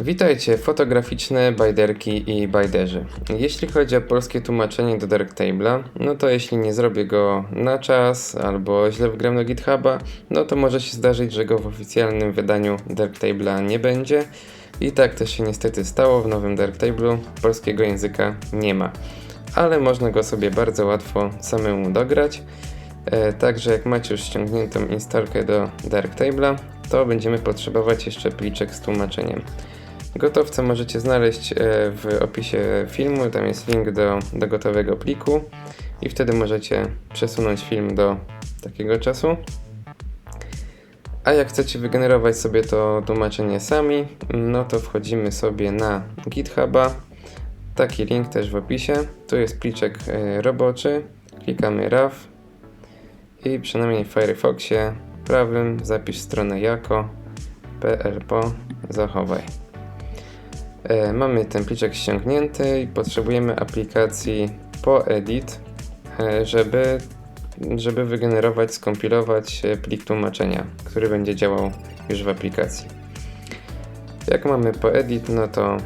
Witajcie, fotograficzne bajderki i bajderzy. Jeśli chodzi o polskie tłumaczenie do Darktable'a, no to jeśli nie zrobię go na czas albo źle wgram do GitHuba, no to może się zdarzyć, że go w oficjalnym wydaniu Darktable'a nie będzie. I tak też się niestety stało, w nowym Darktable'u polskiego języka nie ma. Ale można go sobie bardzo łatwo samemu dograć. E, także jak macie już ściągniętą instalkę do Darktable'a, to będziemy potrzebować jeszcze pliczek z tłumaczeniem. Gotowce możecie znaleźć e, w opisie filmu, tam jest link do, do gotowego pliku i wtedy możecie przesunąć film do takiego czasu. A jak chcecie wygenerować sobie to tłumaczenie sami, no to wchodzimy sobie na GitHuba. Taki link też w opisie. Tu jest pliczek e, roboczy. Klikamy RAW i przynajmniej w Firefoxie prawym zapisz stronę jako plpo zachowaj. E, mamy ten pliczek ściągnięty i potrzebujemy aplikacji PoEdit, e, żeby, żeby wygenerować, skompilować e, plik tłumaczenia, który będzie działał już w aplikacji. Jak mamy PoEdit, no to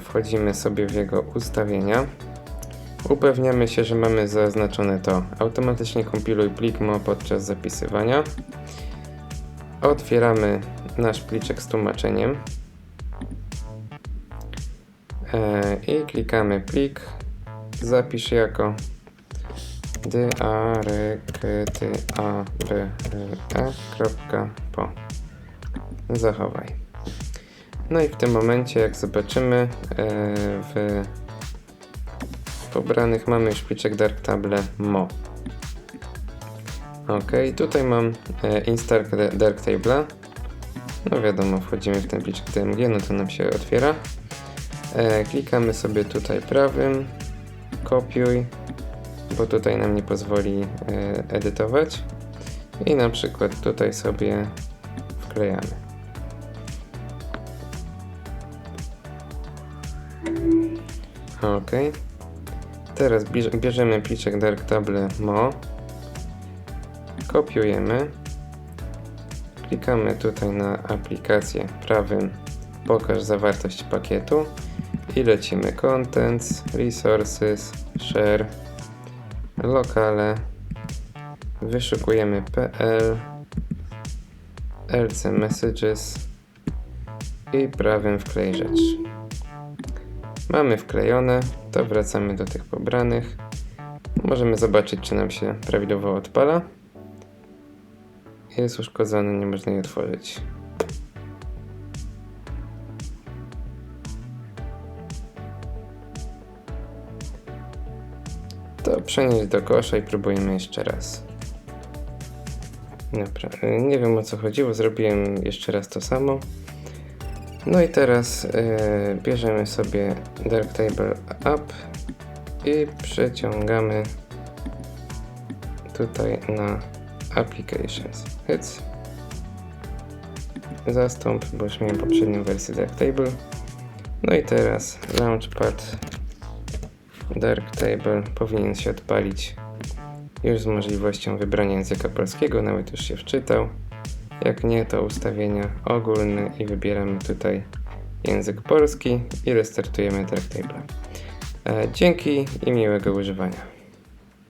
wchodzimy sobie w jego ustawienia. Upewniamy się, że mamy zaznaczone to automatycznie kompiluj plik mo podczas zapisywania. Otwieramy nasz pliczek z tłumaczeniem i klikamy plik. Zapisz jako diarektyare.po Zachowaj. No i w tym momencie, jak zobaczymy, e, w pobranych mamy już pliczek Darktable Mo. Ok, tutaj mam e, install Darktable'a. No wiadomo, wchodzimy w ten pliczek DMG, no to nam się otwiera. E, klikamy sobie tutaj prawym, kopiuj, bo tutaj nam nie pozwoli e, edytować. I na przykład tutaj sobie wklejamy. Ok. Teraz bierz- bierzemy pliczek Darktable Mo, kopiujemy, klikamy tutaj na aplikację prawym pokaż zawartość pakietu i lecimy Contents, Resources, Share, Lokale, wyszukujemy PL, LC Messages i prawym wklej rzecz. Mamy wklejone, to wracamy do tych pobranych. Możemy zobaczyć, czy nam się prawidłowo odpala. Jest uszkodzony, nie można jej otworzyć. To przenieść do kosza i próbujemy jeszcze raz. Dobra, y, nie wiem o co chodziło, zrobiłem jeszcze raz to samo. No i teraz y, bierzemy sobie Darktable Up i przeciągamy tutaj na Applications. Hyc. Zastąp, bo już miałem poprzednią wersję Darktable. No i teraz Launchpad Darktable powinien się odpalić już z możliwością wybrania języka polskiego, nawet już się wczytał. Jak nie, to ustawienia ogólne i wybieramy tutaj język polski i restartujemy Darktable. E, Dzięki i miłego używania.